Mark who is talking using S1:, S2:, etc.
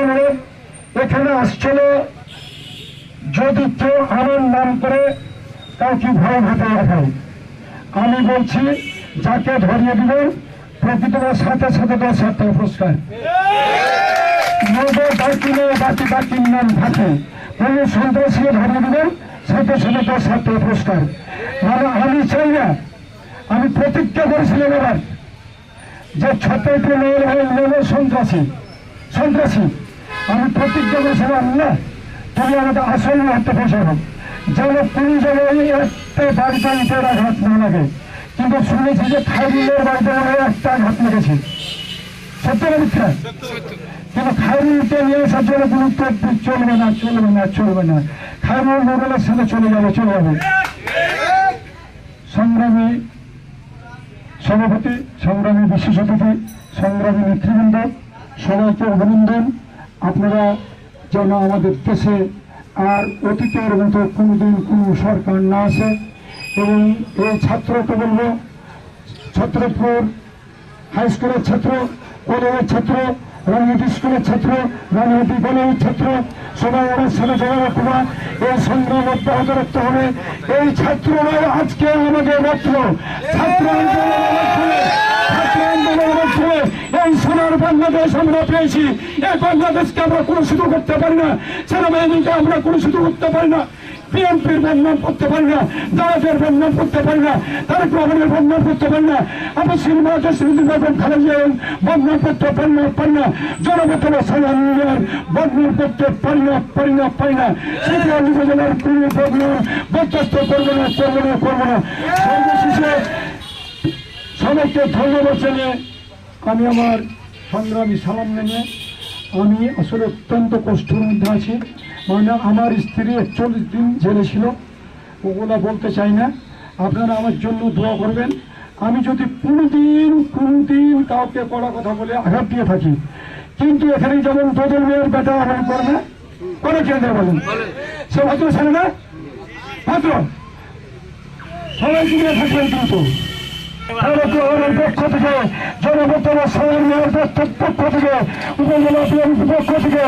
S1: অনুরোধ এখানে আসছিল। যদি কেউ আমার নাম করে কাউকে ভয় ভাতে রাখায় আমি বলছি, যাকে ধরিয়ে দিবেন প্রকৃতর সাথে সাথে দশ টাকা পুরস্কার। আমি প্রতিজ্ঞা করেছিলাম এবার যে মেয়ের হয়ে সন্ত্রাসী সন্ত্রাসী। আমি প্রতিজ্ঞা করেছিলাম, না, তুমি আমাদের আসল হাতে পৌঁছাবো যেন কোনো জায়গায় একটা বাড়িতে ইটের আঘাত না লাগে কিন্তু শুনেছি যে খাইরুলের বাড়িতে হয় একটা আঘাত লেগেছে সত্য মিথ্যা? কিন্তু খাইরুলকে নিয়ে আসার জন্য গুরুত্ব চলবে না চলবে না চলবে না। খাইরুল মোবাইলের সাথে চলে যাবে চলে যাবে। সংগ্রামী সভাপতি, সংগ্রামী বিশেষ অতিথি সংগ্রামী নেতৃবৃন্দ সবাইকে অভিনন্দন আপনারা যেন আমাদের দেশে আর অতীতের মতো কোনোদিন কোনো সরকার না আসে। এবং এই ছাত্রকে বলব, ছত্রপুর হাই স্কুলের ছাত্র, কলেজের ছাত্র, রাজনীতি স্কুলের ছাত্র, রাজনীতি কলেজের ছাত্র, সবাই আমার সাথে যোগাযোগ করা এই সংগ্রাম অব্যাহত রাখতে হবে। এই ছাত্ররাই আজকে আমাদের মাত্র ছাত্র বাংলাদেশ আমরা পেয়েছি। এই বাংলাদেশকে আমরা শুধু করতে পারি না। সেনাবাহিনীকে আমরা শুধু করতে পারি না। বিএনপির বদনাম করতে পারি না। দাঁড়াতের বদনাম করতে পারি না। তারেক রহমানের বদনাম করতে পারি না। আমরা সিনেমাকে স্মৃতি পাবেন খালেজা বদনাম করতে পারি না পারি না। জনগণের সাধারণের বদনাম করতে পারি না পারি না পারি না। সেটি উপজেলার কোনো বদনাম বরখাস্ত করব না করব না করব না। সর্বশেষে সবাইকে ধন্যবাদ জানিয়ে আমি আমার সংগ্রামী সালাম নেমে আমি আসলে অত্যন্ত কষ্টের মধ্যে আছি। মানে আমার স্ত্রী একচল্লিশ দিন জেলে ছিল। ওগুলা বলতে চাই না। আপনারা আমার জন্য দোয়া করবেন। আমি যদি কোনোদিন কোনোদিন কাউকে কড়া কথা বলে আঘাত দিয়ে থাকি, কিন্তু এখানে যেমন দোদল মেয়ের বেটা আমার করে না? করে কে দেয় বলেন? সে ভদ্র ছেলে না? ভদ্র। সবাই মিলে থাকবেন কিন্তু পক্ষ থেকে মেয়ের পক্ষ থেকে উপজেলা পক্ষ থেকে।